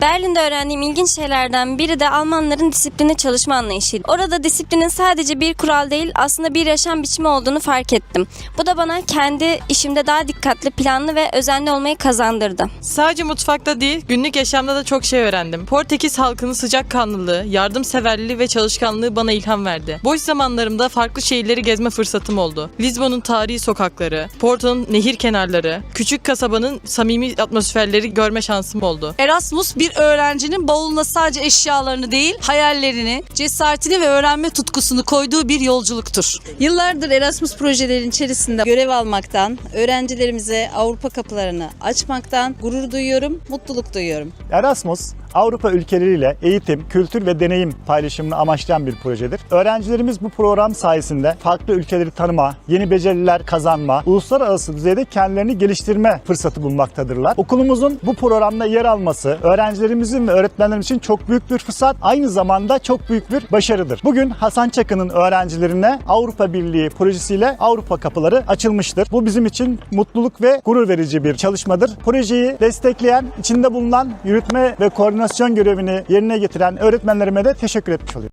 Berlin'de öğrendiğim ilginç şeylerden biri de Almanların disiplinli çalışma anlayışıydı. Orada disiplinin sadece bir kural değil aslında bir yaşam biçimi olduğunu fark ettim. Bu da bana kendi işimde daha dikkatli, planlı ve özenli olmayı kazandırdı. Sadece mutfakta değil, günlük yaşamda da çok şey öğrendim. Portekiz halkının sıcakkanlılığı, yardımseverliği ve çalışkanlığı bana ilham verdi. Boş zamanlarımda farklı şehirleri gezme fırsatım oldu. Lizbon'un tarihi sokakları, Porto'nun nehir kenarları, küçük kasabanın samimi atmosferleri görme şansım oldu. Erasmus bir öğrencinin bavuluna sadece eşyalarını değil, hayallerini, cesaretini ve öğrenme tutkusunu koyduğu bir yolculuktur. Yıllardır Erasmus projelerin içerisinde görev almaktan, öğrencilerimize Avrupa kapılarını açmaktan gurur duyuyorum, mutluluk duyuyorum. Erasmus, Avrupa ülkeleriyle eğitim, kültür ve deneyim paylaşımını amaçlayan bir projedir. Öğrencilerimiz bu program sayesinde farklı ülkeleri tanıma, yeni beceriler kazanma, uluslararası düzeyde kendilerini geliştirme fırsatı bulmaktadırlar. Okulumuzun bu programda yer alması öğrencilerimizin ve öğretmenlerimiz için çok büyük bir fırsat, aynı zamanda çok büyük bir başarıdır. Bugün Hasan Çakı'nın öğrencilerine Avrupa Birliği projesiyle Avrupa kapıları açılmıştır. Bu bizim için mutluluk ve gurur verici bir çalışmadır. Projeyi destekleyen, içinde bulunan yürütme ve koordinasyon görevini yerine getiren öğretmenlerime de teşekkür etmiş oluyorum.